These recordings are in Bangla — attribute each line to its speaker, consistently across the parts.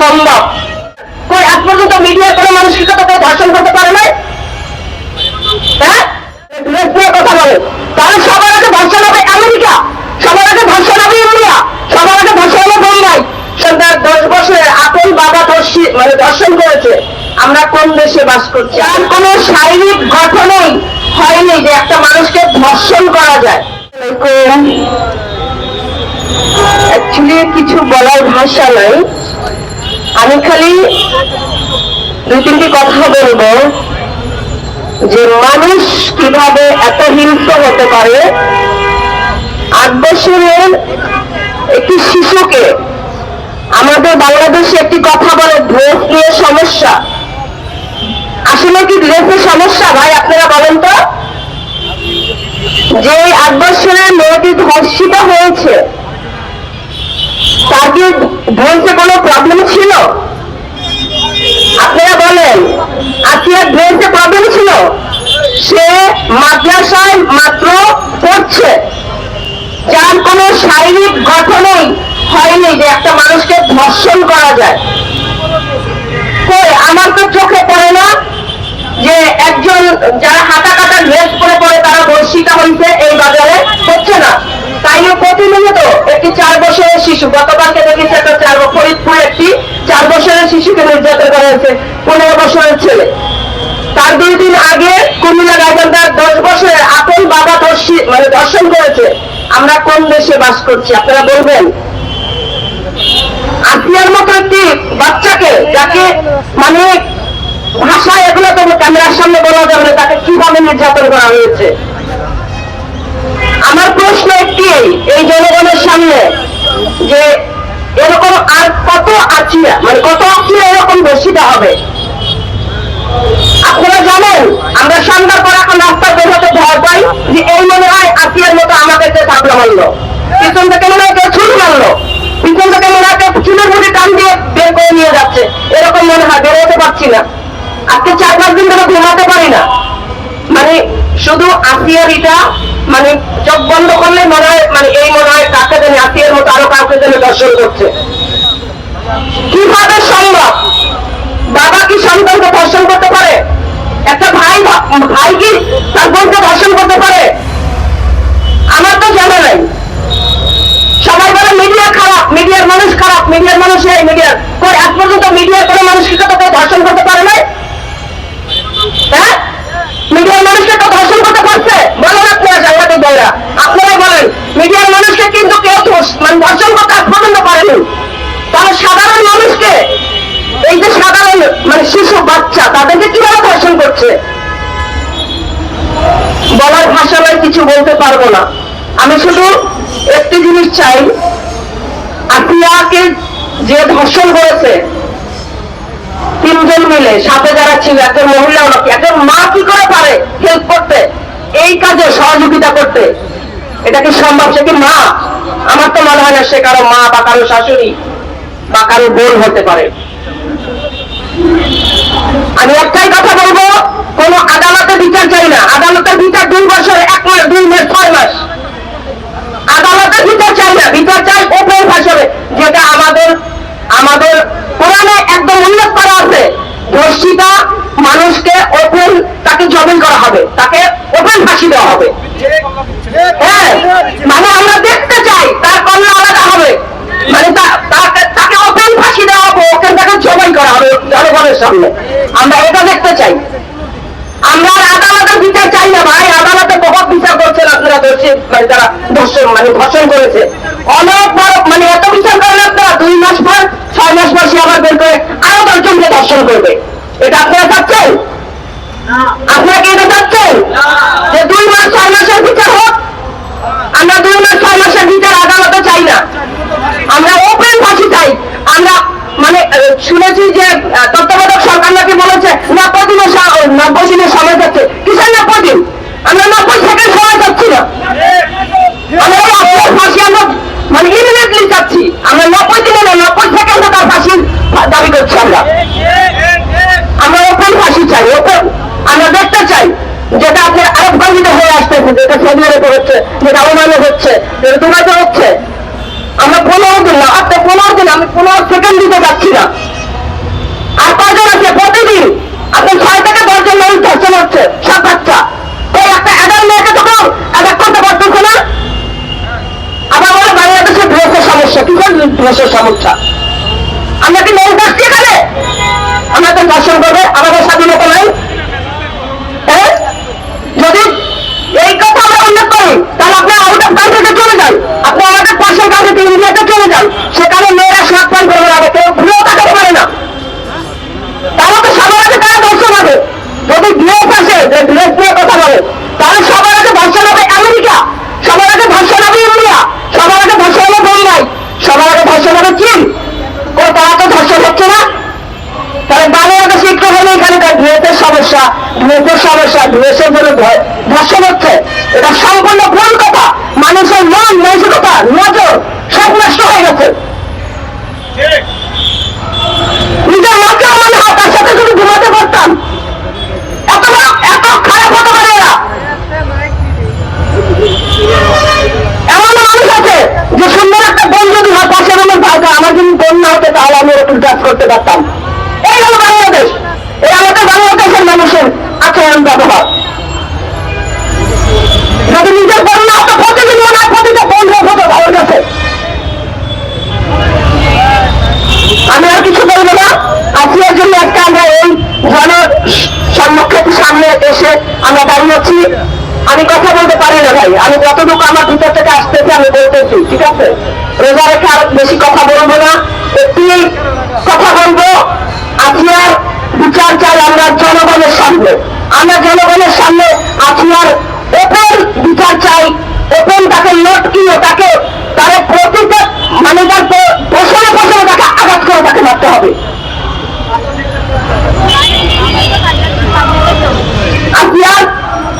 Speaker 1: সম্ভব। কই, আজ পর্যন্ত মিডিয়ার কোনো মানুষকে তো কেউ ধর্ষণ করতে পারে নাই? হ্যাঁ? কথা বলে। তাহলে সবার আগে ধর্ষণ হবে আমেরিকা, সবার আগে ধর্ষণ হবে ইন্ডিয়া, সবার আগে ধর্ষণ হবে বোম্বাই। সন্তান দশ বছরের আপন বাবা ধর্ষি মানে দর্শন করেছে। আমরা কোন দেশে বাস করছি? আর কোন শারীরিক গঠনই হয়নি যে একটা মানুষকে ধর্ষণ করা যায়। কিছু বলার ভাষা নাই। আমি খালি দুই তিনটি কথা বলব যে মানুষ কীভাবে এত হিংস্র হতে পারে? আট বছরের একটি শিশুকে আমাদের বাংলাদেশে একটি কথা বলে ড্রেস নিয়ে সমস্যা। আসলে কি ড্রেসের সমস্যা ভাই, আপনারা বলেন তো? যে আট বছরের মেয়েটি ধর্ষিত হয়েছে তার কি ড্রেসে কোনো প্রবলেম ছিল? আপনারা বলেন আজকের ড্রেসে প্রবলেম ছিল? সে মাদ্রাসায় মাত্র পড়ছে। যার কোনো শারীরিক গঠনই হয়নি যে একটা মানুষকে ধর্ষণ করা যায়। কই, আমার তো চোখে পড়ে না যে একজন যারা হাতা কাটা ড্রেস পরে পরে তারা ধর্ষিতা হয়েছে এই বাজারে, হচ্ছে না। তাইও প্রতিনিয়ত একটি চার বছরের শিশু চার ফরিদপুরে একটি চার বছরের শিশুকে নির্যাতন করা হয়েছে? পনেরো বছরের ছেলে। তার দুই দিন আগে কুমিল্লা রাজন্দার দশ বছরের আপন বাবা মানে দর্শন করেছে। আমরা কোন দেশে বাস করছি, আপনারা বলবেন? আসিয়ার মতো একটি বাচ্চাকে যাকে মানে ভাষায় এগুলো তো ক্যামেরার সামনে বলা যাবে না, তাকে কীভাবে নির্যাতন করা হয়েছে? আমার প্রশ্ন একটি, এই জনগণের সামনে যে এরকম আর কত আচিয়া মানে কত আচিয়া এরকম দোষিতা হবে? আপনারা জানেন, আমরা সন্ধ্যার পর এখন রাস্তায় বের হতে ভয় পাই যে এই মনে হয় আতিয়ার মতো আমাদেরকে থাপড়া মারলো পিছন থেকে মনে হয় কেউ ছুরি মারলো পিছন থেকে মনে হয় কেউ চুলের মুড়ি টান দিয়ে বের করে নিয়ে যাচ্ছে। এরকম মনে হয় বেরোতে পারছি না। আজকে চার পাঁচ দিন ধরে ঘুমাতে পারি না। মানে শুধু আসিয়ার এটা মানে চোখ বন্ধ করলে মনে হয় মানে এই মনে হয় কাকে জানি আসিয়ার মতো আরও দর্শন করছে। কীভাবে সম্ভব? বাবা কি সন্তানকে ধর্ষণ করতে পারে? একটা ভাই ভাই কি তার বোনকে ধর্ষণ করতে পারে? আমার তো জানা নাই। সবাই বলে, মিডিয়া খারাপ, মিডিয়ার মানুষ খারাপ, মিডিয়ার মানুষ এই মিডিয়ার কই, আজ পর্যন্ত মিডিয়ার কোনো মানুষকে তো কেউ ধর্ষণ করতে পারে নাই? হ্যাঁ? মিডিয়ার মানুষকে তো ধর্ষণ করতে পারছে। বলেন আপনারা সাংবাদিক ভাইরা, আপনারাই বলেন, মিডিয়ার মানুষকে কিন্তু কেউ ধর্ষ- মানে ধর্ষণ করতে আজ পারেনি তাহলে সাধারণ মানুষকে, এই যে সাধারণ মানে শিশু, বাচ্চা, তাদেরকে কীভাবে ধর্ষণ করছে? বলার ভাষা নয় কিছু বলতে পারব না। আমি শুধু একটি জিনিস চাই আপিয়াকে যে ধর্ষণ করেছে, তিনজন মিলে, সাথে যারা ছিল একজন মহিলা একজন মা কি করে পারে হেল্প করতে? এই কাজে সহযোগিতা করতে। এটা কি সম্ভব? সে কি মা? আমার তো মনে হয় না সে কারও মা বা কারও শাশুড়ি বা কারও বোন হতে পারে। আমি একটাই কথা বলব, কোন আদালতে বিচার চাই না। আদালতের বিচার দুই বছর, এক মাস, দুই মাস, ছয় মাস। আদালতের বিচার চাই না। বিচার চাই ওপেন ভাষণে যেটা আমাদের আমাদের কোরআনে একদম উল্লেখ করা আছে ধর্ষিতা মানুষকে ওপেন তাকে জমিন করা হবে তাকে ওপেন ফাঁসি দেওয়া হবে হ্যাঁ মানে আমরা দেখতে চাই তার কন্যা আলাদা হবে মানে তা- তাকে- তাকে ওপেন ফাঁসি দেওয়া হবে ওকে তাকে জবাই করা হবে জনগণের সামনে আমরা এটা দেখতে চাই। আমরা আদালতের বিচার চাই না ভাই। আদালতে বহুত বিচার করছেন আপনারা দোষী মানে যারা ধর্ষণ মানে ধর্ষণ করেছে। অনেক বড় মানে এত বিচার করেন আপনারা দুই মাস পর ছয় মাস পর সে আবার বের করে আরও দশজনকে ধর্ষণ করবে এটা আপনারা চাচ্ছেন আপনারা কি এটা চাচ্ছেন যে দুই মাস ছয় মাসের বিচার হোক আমরা দুই মাস ছয় মাসের বিচার আদালতে চাই না আমরা ওপেন ফাঁসি চাই আমরা মানে আহ, শুনেছি যে আহ, তত্ত্বাবধায়ক সরকার নাকি বলেছে নব্বই দিনের স- ও, নব্বই দিনের সময় যাচ্ছে। কিসের নব্বই দিন? আমরা যাচ্ছি না। আমরা ফাঁসি, আমরা মানে দিনে না দাবি করছি আমরা। আমরা ওপেন চাই, ওপেন। আমরা দেখতে চাই যেটা আপনার আরবগাঞ্জিতে হয়ে আসতেছে যেটা সৌদি আরবে হচ্ছে, যেটা ওমানে হচ্ছে, যেটা দুবাইতে হচ্ছে আমরা পনেরো দিন না আপনি পনেরো দিন আমি পনেরো সেকেন্ড দিতে যাচ্ছি না কয়জন আছে প্রতিদিন আপনি ছয় থেকে দশজন মানুষ ধর্ষণ হচ্ছে সব বাচ্চা তো একটা এগারো মেয়েকে তখন অ্যাটাক করতে পারতেছে না আবার বলে বাংলাদেশে ড্রেসের সমস্যা ড্রেসের সমস্যা। আমরা কি নৌ থাকছি এখানে? আমাদের শাসন করবে, আমাদের স্বাধীনতা নাই। হ্যাঁ? যদি এই কথা আমরা উল্লেখ করি, তাহলে আপনি আউট অফ কান্ট্রিতে চলে যান। আপনি আমাদের পাশের কান্ট্রিতে ইন্ডিয়াতে চলে যান। সেখানে মেয়েরা শার্ট প্যান্ট করবে না কেউ ভুলেও তাকাতে পারে না তাহলে তো সবার আগে তারা দর্শন হবে যদি ড্রেস আসে যে ড্রেস নিয়ে কথা বলে তাহলে সবার আগে ধর্ষণ হবে আমেরিকা সবার আগে ধর্ষণ হবে ইন্ডিয়া সবার আগে ধর্ষণ হবে বোম্বাই সবার আগে ধর্ষণ হবে চীন ও তারা তো ধর্ষণ হচ্ছে না তাহলে বাংলাদেশে একটু হলে এখানকার ড্রেসের সমস্যা হচ্ছে এটা সম্পূর্ণ কথা। মানুষের মন নৈতিকতা নজর সব নষ্ট হয়ে গেছে। নিজের মাকে মনে হয় তার সাথে যদি ঘুমাতে পারতাম মানুষ আছে যে সুন্দর একটা বোন যদি হয় ভাইকে আমার যদি বোন না হতো, তাহলে আমি একটু কাজ করতে পারতাম এই হলো বাংলাদেশ এই আমাদের বাংলাদেশের মানুষের আচরণ ব্যবহার যদি নিজের বোন না প্রতিদিন প্রতিটা বোন হতো ভালো কাছে। আমি আর কিছু বলব না। আসিয়ার জন্য একটা আমরা এই জন সম্মুখের সামনে এসে আমরা দাঁড়িয়ে আছি, আমি কথা বলতে পারি না ভাই। আমি যতটুকু আমার ভিতর থেকে আসতেছে, আমি বলতেছি, ঠিক আছে? রোজা রেখে আর বেশি কথা বলব না একটি কথা বলব আসিয়ার বিচার চাই আমরা জনগণের সামনে আমরা জনগণের সামনে আসিয়ার ওপেন বিচার চাই ওপেন তাকে লটকিয়ে তাকে তার প্রতিটা মানে তার পোষণে পোষণে তাকে আঘাত করে তাকে মারতে হবে আপনার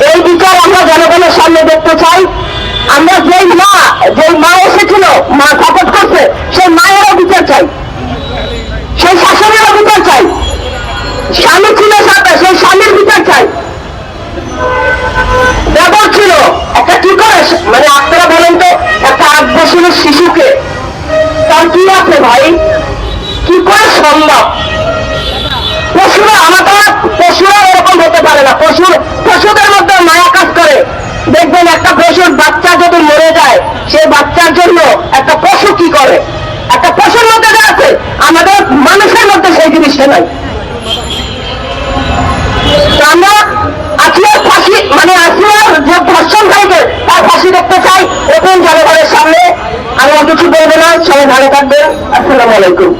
Speaker 1: এই বিচার আমরা জনগণের সামনে দেখতে চাই আমরা যেই মা যেই মা এসেছিল মা সাপোর্ট করছে সেই মায়েরও বিচার চাই সেই শাসনেরও বিচার চাই স্বামী ছিল সাথে সেই স্বামীর বিচার চাই ব্যাপার ছিল, একটা কি করে মানে আপনারা বলেন তো, একটা আট বছরের শিশুকে। তার কি আছে ভাই? কি করে সম্ভব? পশুরা আমাদের, পশুরা এরকম হতে পারে না। পশুর, পশুদের মধ্যে মায়া কাজ করে। দেখবেন একটা পশুর বাচ্চা যদি মরে যায়, সেই বাচ্চার জন্য একটা পশু কি করে? একটা পশুর মধ্যে যা আছে, আমাদের মানুষের মধ্যে সেই জিনিসটা নাই। তার ফাঁসি দেখতে চাই। এরকম জনগণের সামনে। আমি আর কিছু বলব না, সবাই ভালো থাকবেন। আসসালামু আলাইকুম।